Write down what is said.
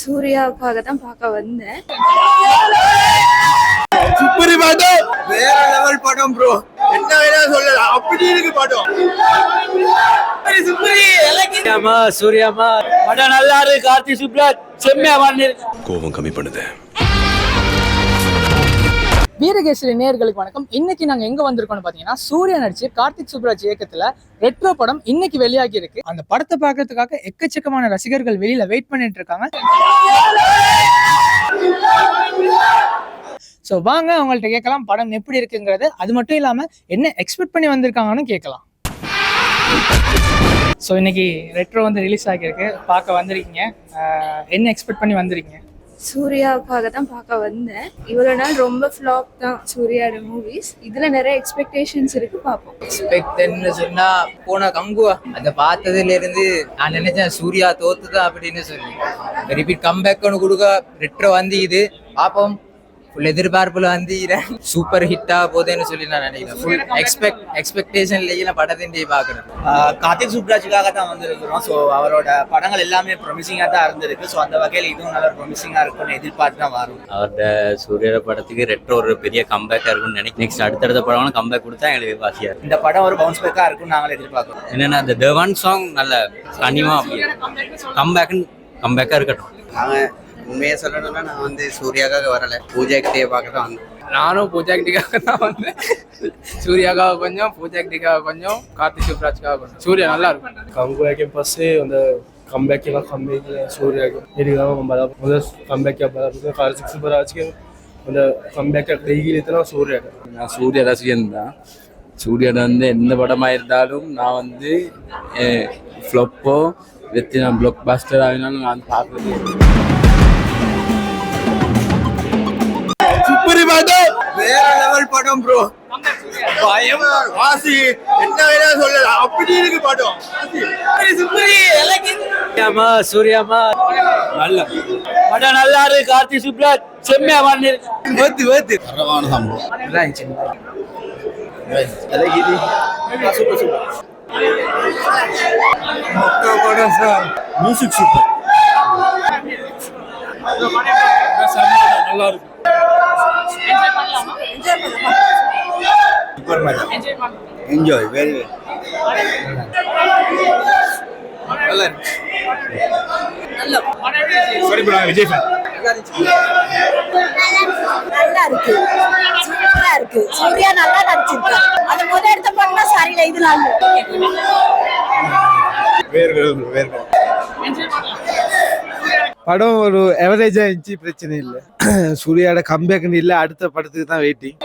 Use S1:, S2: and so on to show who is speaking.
S1: சூர்யாவுக்காக தான் பார்க்க வந்தேன்.
S2: சுப்பரி படம். வேற லெவல் படம் ப்ரோ என்ன வேணா சொல்லலாம். அப்படி இருக்கு படம்.
S3: சூர்யாமா சூர்யாமா படம் நல்லா இருக்கு கார்த்தி சுப்ராஜ் செம்மையா பண்ணிருக்கு
S4: கோபம் கம்மி பண்ணுது.
S5: வீரகேசரி நேர்களுக்கு வணக்கம். இன்னைக்கு நாங்க எங்க வந்திருக்கோம்னு பாத்தீங்கன்னா சூரிய நடிச்சு கார்த்திக் சுப்ராஜ் இயக்கத்துல ரெட்ரோ படம் இன்னைக்கு வெளியாகி இருக்கு. அந்த படத்தை பார்க்கறதுக்காக எக்கச்சக்கமான ரசிகர்கள் வெளியில வெயிட் பண்ணிட்டு இருக்காங்க. ஸோ வாங்க அவங்கள்ட்ட கேட்கலாம் படம் எப்படி இருக்குங்கிறது. அது மட்டும் இல்லாம என்ன எக்ஸ்பெக்ட் பண்ணி வந்திருக்காங்கன்னு கேட்கலாம். ஸோ இன்னைக்கு ரெட்ரோ வந்து ரிலீஸ் ஆகியிருக்கு. பார்க்க வந்திருக்கீங்க. என்ன எக்ஸ்பெக்ட் பண்ணி வந்திருக்கீங்க?
S1: சூர்யாவுக்காக தான் பார்க்க வந்தேன். இவ்வளோ நாள் ரொம்ப ஃப்ளாப் தான் சூர்யாவோட மூவிஸ் இதில் நிறைய எக்ஸ்பெக்டேஷன்ஸ் இருக்கு பார்ப்போம்.
S6: எக்ஸ்பெக்டன்னு சொன்னா போன கங்குவா அதை பார்த்ததுல இருந்து நான் நினைச்சேன் சூர்யா தோத்துதான் அப்படின்னு சொல்லி. ரிப்பீட் கம்பேக் ஒன்று கொடுக்க ரெட்ரோ வந்து இது பார்ப்போம். ஃபுல் எதிர்பார்ப்புல வந்து சூப்பர் ஹிட்டா போகுதுன்னு சொல்லி நான் நினைக்கிறேன். ஃபுல் எக்ஸ்பெக்ட் எக்ஸ்பெக்டேஷன்லேயே நான் படத்தின் பார்க்குறேன்.
S7: கார்த்திக் சுப்ராஜுக்காக தான் வந்திருக்கிறோம். ஸோ அவரோட படங்கள் எல்லாமே ப்ரொமிசிங்காக தான் இருந்திருக்கு. ஸோ அந்த வகையில் இதுவும் நல்ல ப்ரொமிசிங்காக இருக்கும்னு எதிர்பார்த்து தான் வரும்.
S3: அவரோட சூர்யோட படத்துக்கு ரெட்ரோ ஒரு பெரிய கம்பேக்கா இருக்கும்னு நினைக்கிறேன். நெக்ஸ்ட் அடுத்தடுத்த படம் கம்பேக் கொடுத்தா எங்களுக்கு வாசியா இருக்கும்.
S7: இந்த படம் ஒரு பவுன்ஸ் பேக்காக இருக்கும்னு நாங்கள் எதிர்பார்க்குறோம்.
S3: என்னன்னா அந்த தேவான் சாங் நல்ல கனிமா கம்பேக் கம்பேக்கா இருக்கட்டும்.
S6: நாங்கள் உண்மையாக சொல்லணும்னா நான் வந்து சூர்யாக்காக வரலை. பூஜா கிட்டே பார்க்க தான் வந்தேன்.
S8: நானும் பூஜா கிட்டிக்காக தான் வந்தேன். சூர்யாக்காக கொஞ்சம் பூஜா கிட்டிக்காக கொஞ்சம் கார்த்தி சுப்ராஜ்காக கொஞ்சம். சூர்யா நல்லா இருக்கும்.
S9: கங்குவாக்கே பஸ்ஸு அந்த கம்பேக்கே கம்பேக்கு சூர்யாக்கு இதுக்காக பல முதல் கம்பேக்கே பல கார்த்திக் சுப்ராஜ்க்கு அந்த கம்பேக்கை கையில் எத்தனா சூர்யாக்கு.
S10: நான் சூர்யா ரசிகன் தான். சூர்யாவில் வந்து எந்த படமாக இருந்தாலும் நான் வந்து ஃப்ளப்போ வெற்றி நான் பிளாக் பாஸ்டர் ஆகினாலும் நான் பார்க்குறது
S2: படம் ப்ரோ பயம் வாசி என்ன வேணா சொல்லலாம். அப்படி இருக்கு படம்.
S3: சூர்யாமா சூர்யாமா. நல்ல. படம் நல்லா இருக்கு கார்த்தி சுப்ராஜ் செம்மையா பண்ணிருக்கு
S2: வேத்து வேத்து
S4: தரமான சம்பவம்.
S6: நல்லா இருந்துச்சு
S2: படம் சார் மியூசிக் சூப்பர்
S9: நல்லா இருக்கு.
S2: Super madam enjoy very very நல்லா இருக்கு.
S9: சரி ப்ரோ விஜய்
S11: நல்லா இருக்கு. சூப்பரா இருக்கு. சூர்யா நல்லா நடிச்சிருக்காரு அது முத எடுத்த படம் சரியில்லை இது நல்லா
S2: வேறு வேறு வேறு
S9: படம் ஒரு எவரேஜா இருந்துச்சு பிரச்சனை இல்லை. சூர்யாவோட கம்பேக்குன்னு இல்லை அடுத்த படத்துக்கு தான் வெயிட்டிங்